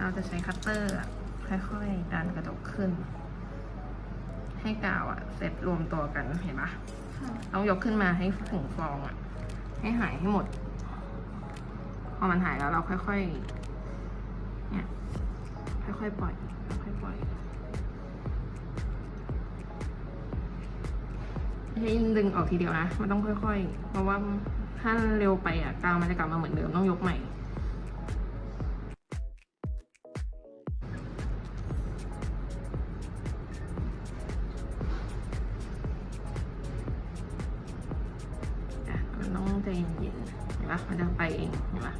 เราจะใช้คัตเตอร์อะค่อยๆดันกระจกขึ้น ให้กาวอะเสร็จรวมตัวกันเห็นปะค่ะต้องยกขึ้นมาให้ถึงฟองอะให้หายให้หมด พอมันหายแล้วเราค่อยๆเนี่ยค่อยๆปล่อยค่อยๆปล่อยไม่ใช่ดึงออกทีเดียวนะ มันต้องค่อยๆ เพราะว่าถ้าเร็วไปอะกาวมันจะกลับมาเหมือนเดิมต้องยกใหม่ ใจเย็นๆเห็นปะมันจะไปเองเห็นปะ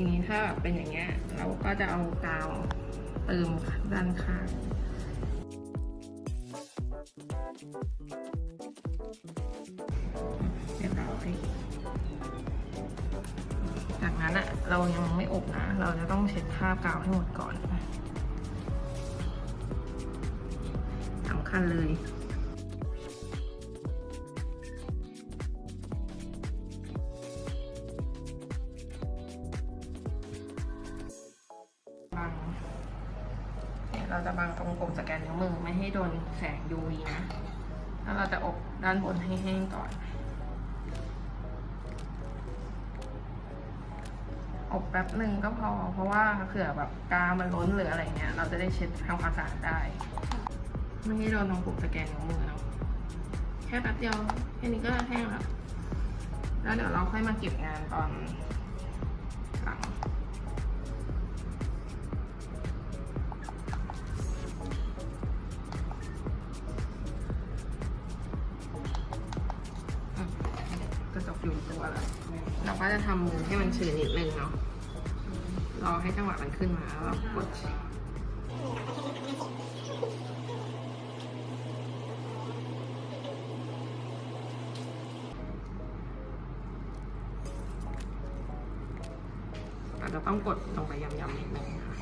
ทีนี้ถ้าแบบเป็นอย่างเงี้ยเราก็จะเอากาวเติมด้านข้าง เรียบร้อย จากนั้นอะเรายังไม่อบนะ เราจะต้องเช็ดคราบกาวให้หมดก่อนสำคัญเลย บังเนี่ยเราจะบังตรงปุ่มสแกนนิ้วมือไม่ให้โดนแสง UV นะแล้วเราจะอบด้านบนให้แห้งก่อน อบแป๊บหนึ่งก็พอ เพราะว่าเผื่อแบบกามันล้นหรืออะไรเงี้ย เราจะได้เช็ดทำความสะอาดได้ ไม่ให้โดนตรงปุ่มสแกนนิ้วมือเนาะแค่แป๊บเดียวแค่นี้ก็แห้งแล้วแล้วเดี๋ยวเราค่อยมาเก็บงานตอนหลัง จกอยู่ตัวแล้วเราก็จะทำมือให้มันชื้นนิดนึงเนาะรอให้จังหวะมันขึ้นมาแล้วเรากดเราจะต้องกดลงไปยำๆนิดนึงค่ะ